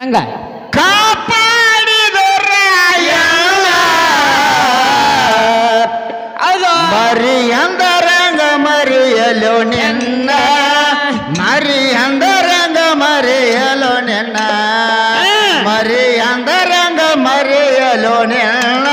ಹಂಗ? ಕಾಪಾಡಿದರ ಅದು ಮರಿ ಅಂದರಂಗ ಮರಿಯಲೋ ನಿನ್ನ. ಮರಿ ಅಂದರಂಗ ಮರಿಯಲೋ ಮರಿ ಮರಿಯಲೋ ನಿನ್ನ.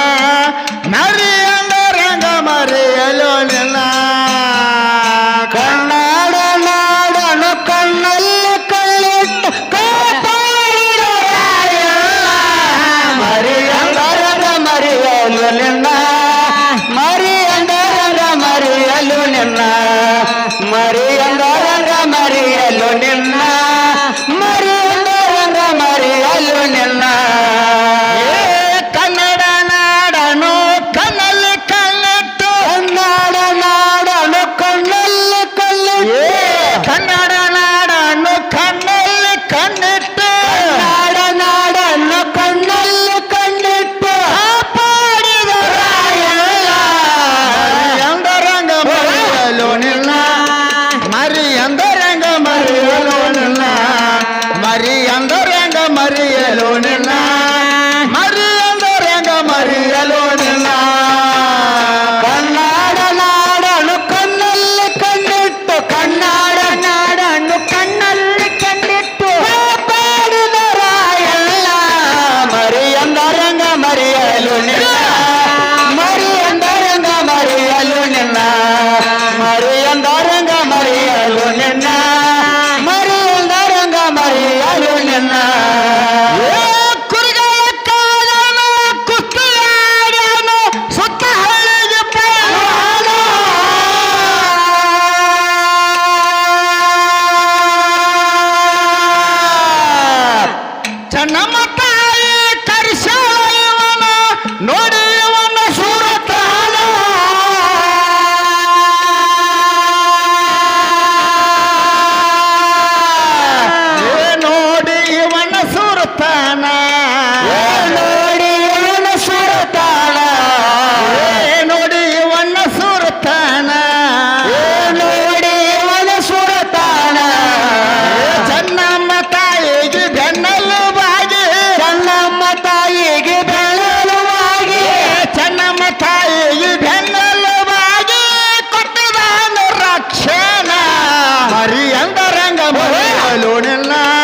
പകലോടെല്ലാം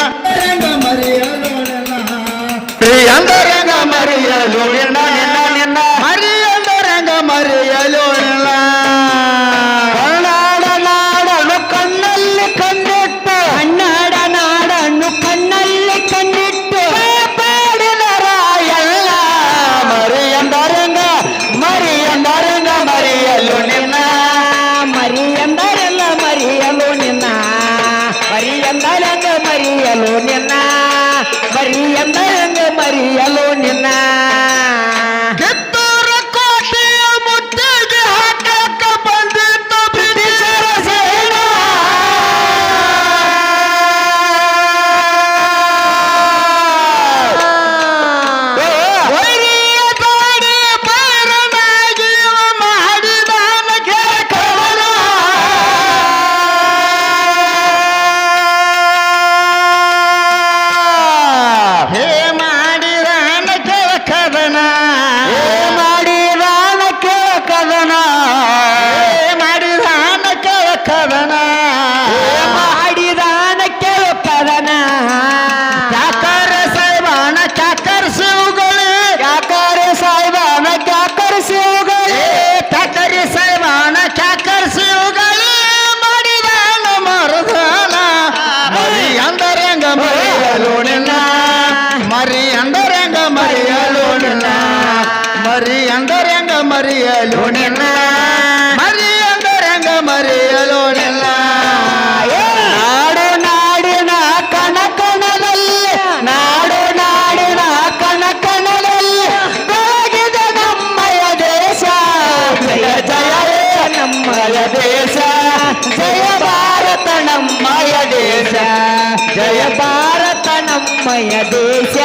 ನಮ್ಮಯ ದೇಶ.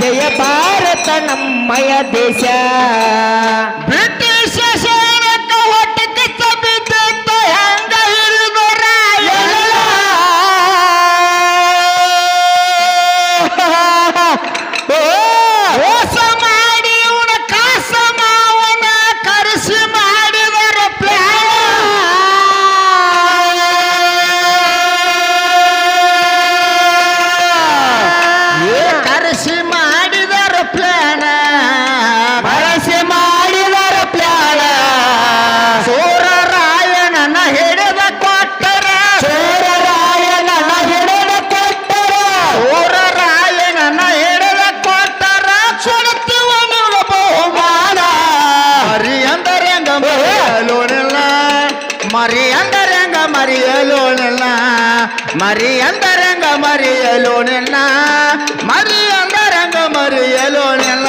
ಜಯ ಭಾರತ ನಮ್ಮಯ ದೇಶ. ಮರಿ ಅಂದರಂಗ ಮರೆಯಲೋನಿಲ್ಲ ಮರಿ ಅಂದರಂಗ ಮರೆಯಲೋನಿಲ್ಲ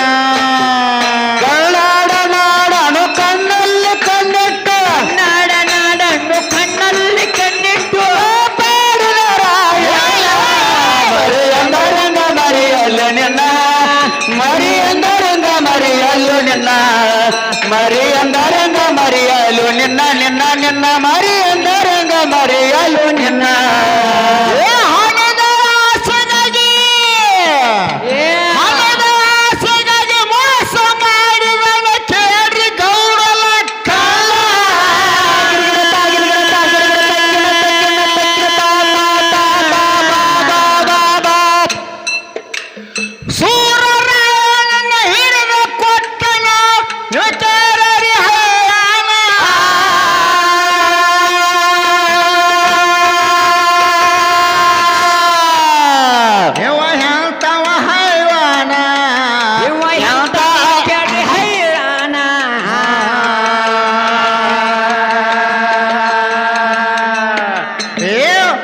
ಕಳ್ಳಾಡ ನಾಡನು ಕಣ್ಣಲ್ಲಿ ಕಣ್ಣಿಟ್ಟು. ನಾಡ ನಾಡನ್ನು ಕಣ್ಣಲ್ಲಿ ಕಣ್ಣಿಟ್ಟು. ಮರಿ ಅಂದರಂಗ ಮರಿಯಲು ನಿನ್ನ. ಮರಿ ಅಂದರಂಗ ಮರೆಯಲು ನಿನ್ನ. ಮರಿ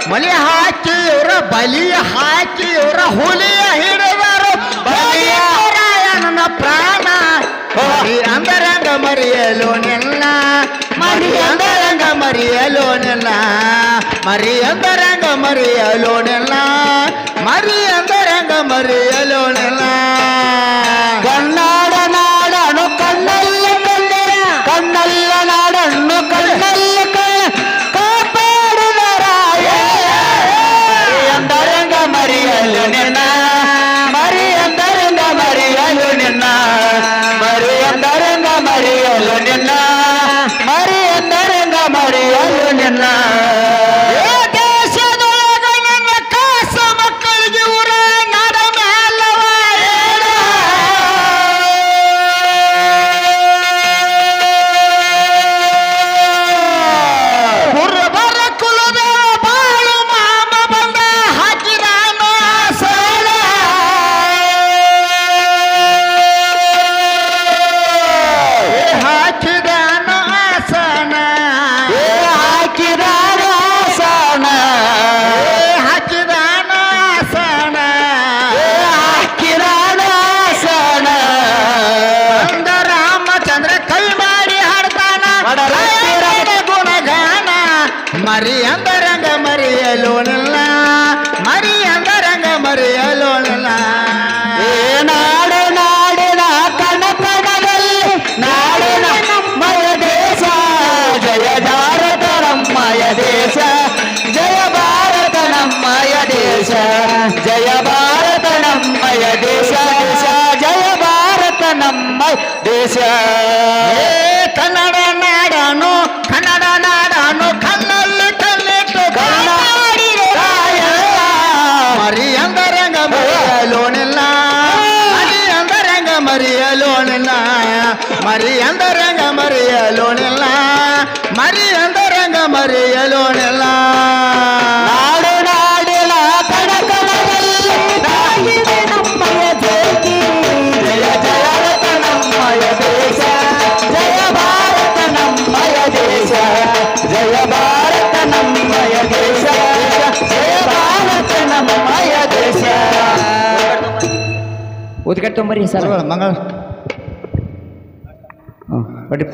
ಮಲಿ ಹಾಕಿ ಇವರ ಬಲಿ ಹಾಕಿ ಇವರ ಹುಲಿಯ ಹಿಡಿದರು. ಬಲಿಯರಾಯಣನ ಪ್ರಾಣ. ಅಂದರಂಗ ಮರಿಯಲು ನಿಲ್ಲ ಮರಿ ಅಂದರಂಗ ಮರಿಯಲು ನಿಲ್ಲ ಮರಿ ಅಂದರಂಗ ಮರಿಯಲು ನಿಲ್ಲ ಮರಿ ಅಂದರಂಗ ಮರಿಯಲು ಮರಿ ಅಂದರಂಗ ಮರೆಯಲೋನಿಲ್ಲ ಮರಿ ಅಂದರಂಗ ಮರೆಯಲೋನಿಲ್ಲ ಏ ನಾಡು ನಾಡಿನ ಕಣ ಕಣದಲ್ಲಿ ನಾಡಿನ ನಮ್ಮಯ ದೇಶ ಜಯ ಭಾರತ ನಮ್ಮಯ ದೇಶ ಜಯ ಭಾರತ ನಮ್ಮಯ ದೇಶ ಜಯ ಭಾರತ ನಮ್ಮಯ ದೇಶ ದೇಶ ಜಯ ಮರೆಯಲೋನಿಲ್ಲ. ಮರಿ ರಂಗ ಮರೆಯಲೋನಿಲ್ಲ. ಮರಿ ರಂಗ ಮರೆಯಲೋನಿಲ್ಲ. ಉದ್ಕಟ್ಟೊಂಬರಿ ಸರ್ ಮಂಗಳ. ಬಡ್ಡಿ